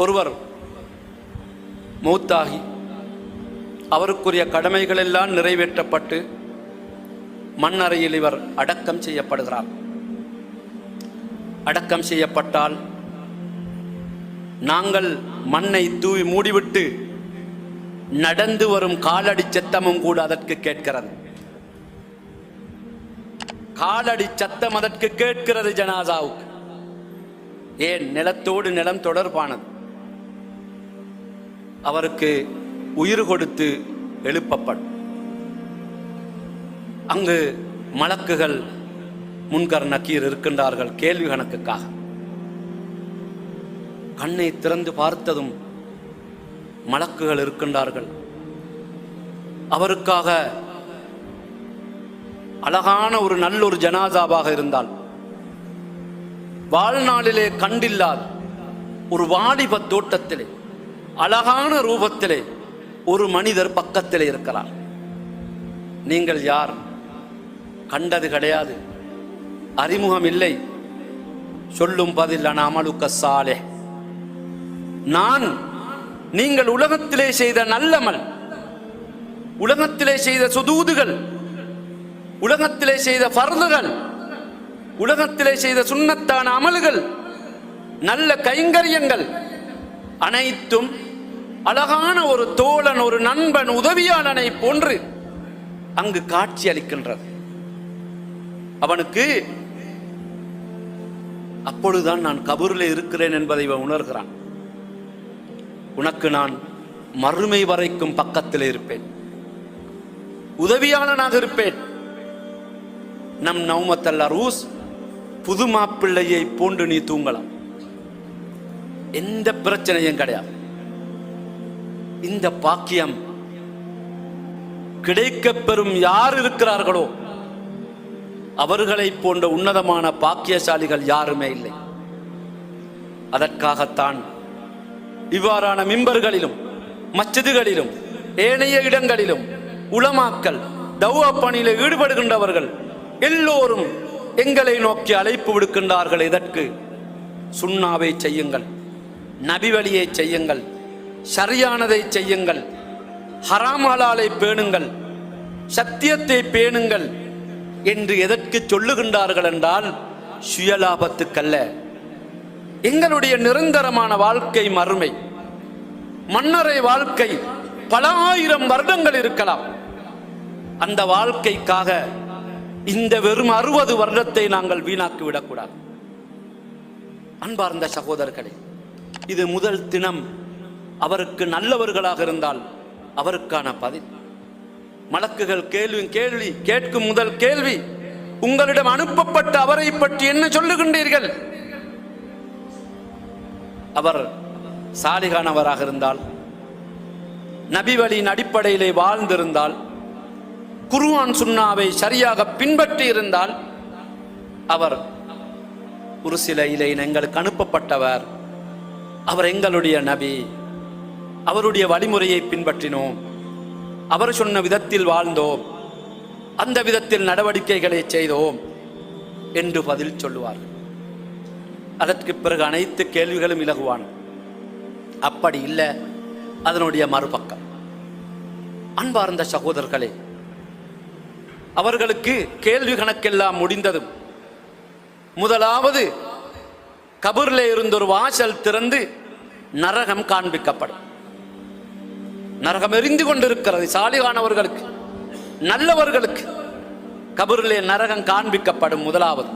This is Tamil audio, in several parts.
ஒருவர் மூத்தாகி அவருக்குரிய கடமைகளெல்லாம் நிறைவேற்றப்பட்டு மண்ணறையில் இவர் அடக்கம் செய்யப்படுகிறார். அடக்கம் செய்யப்பட்டால் நாங்கள் மண்ணை தூவி மூடிவிட்டு நடந்து வரும் காலடி சத்தமும் கூட அதற்கு கேட்கிறது. காலடி சத்தம் அதற்கு கேட்கிறது ஜனாசாவுக்கு. ஏன் நிலத்தோடு நிலம் தொடர்பானது? அவருக்கு உயிர் கொடுத்து எழுப்பப்படும். அங்கு மலக்குகள் முன்கர் நக்கீர் இருக்கின்றார்கள் கேள்வி கணக்குக்காக. கண்ணை திறந்து பார்த்ததும் மலக்குகள் இருக்கின்றார்கள். அவருக்காக அழகான ஒரு நல்ல ஒரு ஜனாசாவாக இருந்தால் வாழ்நாளிலே கண்டில்லாத ஒரு வாலிப தோட்டத்திலே அழகான ரூபத்திலே ஒரு மனிதர் பக்கத்தில் இருக்கிறார் நீங்கள் யார்? கண்டது கிடையாது. அறிமுகம் இல்லை. சொல்லும் பதில் அமலுக்க சாலே. நான் நீங்கள் உலகத்திலே செய்த நல்லமல் உலகத்திலே செய்த சுதூதுகள் உலகத்திலே செய்த பருதுகள் உலகத்திலே செய்த சுண்ணத்தான அமல்கள் நல்ல கைங்கரியங்கள் அனைத்தும் அழகான ஒரு தோழன் ஒரு நண்பன் உதவியாளனை போன்று அங்கு காட்சி அளிக்கின்றது. அவனுக்கு அப்பொழுதுதான் நான் கபூரில் இருக்கிறேன் என்பதை இவன் உணர்கிறான். உனக்கு நான் மறுமை வரைக்கும் பக்கத்தில் இருப்பேன். உதவியாளனாக இருப்பேன். நம் நௌமத்தல்ல ரூஸ் புது மாப்பிள்ளையை போன்று நீ தூங்கலாம். எந்த பிரச்சனையும் கிடையாது. இந்த பாக்கியம் கிடைக்க பெறும் யார் இருக்கிறார்களோ அவர்களைப் போன்ற உன்னதமான பாக்கியசாலிகள் யாருமே இல்லை. அதற்காகத்தான் இவ்வாறான மிம்பர்களிலும் மச்சதுகளிலும் ஏனைய இடங்களிலும் உளமாக்கல் தௌவா பணியில் ஈடுபடுகின்றவர்கள் எல்லோரும் எங்களை நோக்கி அழைப்பு விடுக்கின்றார்கள் இதற்கு சுண்ணாவை செய்யுங்கள். நபி வழியை செய்யுங்கள். சரியானதை செய்யுங்கள். ஹராமலாலை பேணுங்கள். சத்தியத்தை பேணுங்கள் என்று எதற்கு சொல்லுகின்றார்கள் என்றால் சுயலாபத்துக்கல்ல. எங்களுடைய நிரந்தரமான வாழ்க்கை மறுமை. மன்னரை வாழ்க்கை பல ஆயிரம் வருடங்கள் இருக்கலாம். அந்த வாழ்க்கைக்காக இந்த வெறும் அறுபது வருடத்தை நாங்கள் வீணாக்கி விடக்கூடாது அன்பார்ந்த சகோதரர்களே இது முதல் தினம். அவருக்கு நல்லவர்களாக இருந்தால் அவருக்கான பதில். மலக்குகள் கேள்வி கேள்வி கேட்கும் முதல் கேள்வி உங்களிடம் அனுப்பப்பட்ட அவரை பற்றி என்ன சொல்லுகின்றீர்கள்? அவர் சாலிகானவராக இருந்தால் நபி வழியின் அடிப்படையிலே வாழ்ந்திருந்தால் குருவான் சுண்ணாவை சரியாக பின்பற்றி இருந்தால் அவர் ஒரு சில இலை எங்களுக்கு அனுப்பப்பட்டவர். அவர் எங்களுடைய நபி. அவருடைய வழிமுறையை பின்பற்றினோம். அவர் சொன்ன விதத்தில் வாழ்ந்தோம். அந்த விதத்தில் நடவடிக்கைகளை செய்தோம் என்று பதில் சொல்லுவார் அதற்கு பிறகு அனைத்து கேள்விகளும் இலகுவான. அப்படி இல்லை அதனுடைய மறுபக்கம். அன்பார்ந்த சகோதரர்களே அவர்களுக்கு கேள்வி கணக்கெல்லாம் முடிந்ததும் முதலாவது கபூரில் இருந்த ஒரு வாசல் திறந்து நரகம் காண்பிக்கப்படும். நரகம் எரிந்து கொண்டிருக்கிறது சாலிகானவர்களுக்கு நல்லவர்களுக்கு. கபூரிலே நரகம் காண்பிக்கப்படும் முதலாவது.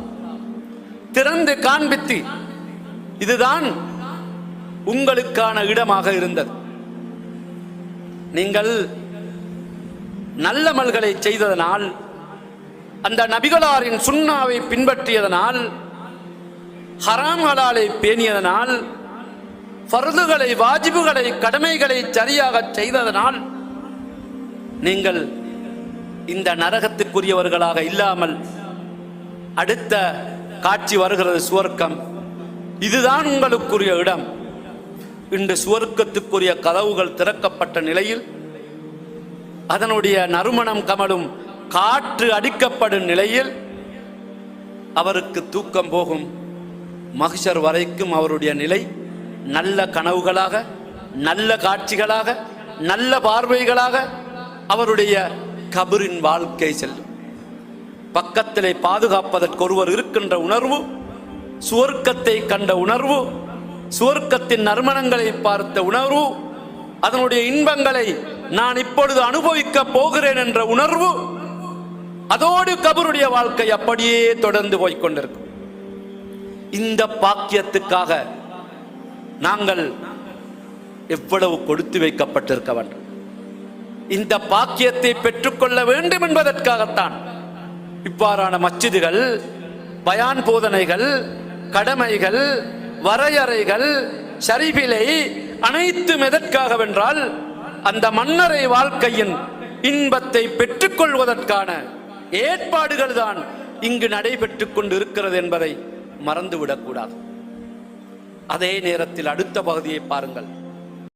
திறந்து காண்பித்து இதுதான் உங்களுக்கான இடமாக இருந்தது. நீங்கள் நல்லமல்களை செய்ததனால் அந்த நபிகளாரின் சுண்ணாவை பின்பற்றியதனால் ஹராம் ஹலாலை பேணியதனால் பருதுகளை வாஜிபுகளை கடமைகளை சரியாக செய்ததனால் நீங்கள் இந்த நரகத்துக்குரியவர்களாக இல்லாமல் அடுத்த காட்சி வருகிறது சுவர்க்கம். இதுதான் உங்களுக்குரிய இடம். இன்று சுவர்க்கத்துக்குரிய கதவுகள் திறக்கப்பட்ட நிலையில் அதனுடைய நறுமணம் கமலும் காற்று அடிக்கப்படும் நிலையில் அவருக்கு தூக்கம் போகும். மகிஷர் வரைக்கும் அவருடைய நிலை நல்ல கனவுகளாக நல்ல காட்சிகளாக நல்ல பார்வைகளாக அவருடைய கபரின் வாழ்க்கை செல்லும். பக்கத்திலே பாதுகாப்பதற்கு ஒருவர் இருக்கின்ற உணர்வு சுவர்க்கத்தை கண்ட உணர்வு சுவர்க்கத்தின் நறுமணங்களை பார்த்த உணர்வு அதனுடைய இன்பங்களை நான் இப்பொழுது அனுபவிக்க போகிறேன் என்ற உணர்வு அதோடு கபருடைய வாழ்க்கை அப்படியே தொடர்ந்து போய்க் கொண்டிருக்கும். இந்த பாக்கியத்துக்காக நாங்கள் எவ்வளவு கொடுத்து வைக்கப்பட்டிருக்க வேண்டும் இந்த பாக்கியத்தை பெற்றுக்கொள்ள வேண்டும் என்பதற்காகத்தான். இவ்வாறான மச்சிதுகள் பயான் போதனைகள் கடமைகள் வரையறைகள் சரிவிலை அனைத்தும் எதற்காகவென்றால் அந்த மன்னரை வாழ்க்கையின் இன்பத்தை பெற்றுக்கொள்வதற்கான ஏற்பாடுகள் தான் இங்கு நடைபெற்றுக் கொண்டு இருக்கிறது என்பதை மறந்துவிடக்கூடாது. அதே நேரத்தில் அடுத்த பகுதியை பாருங்கள்.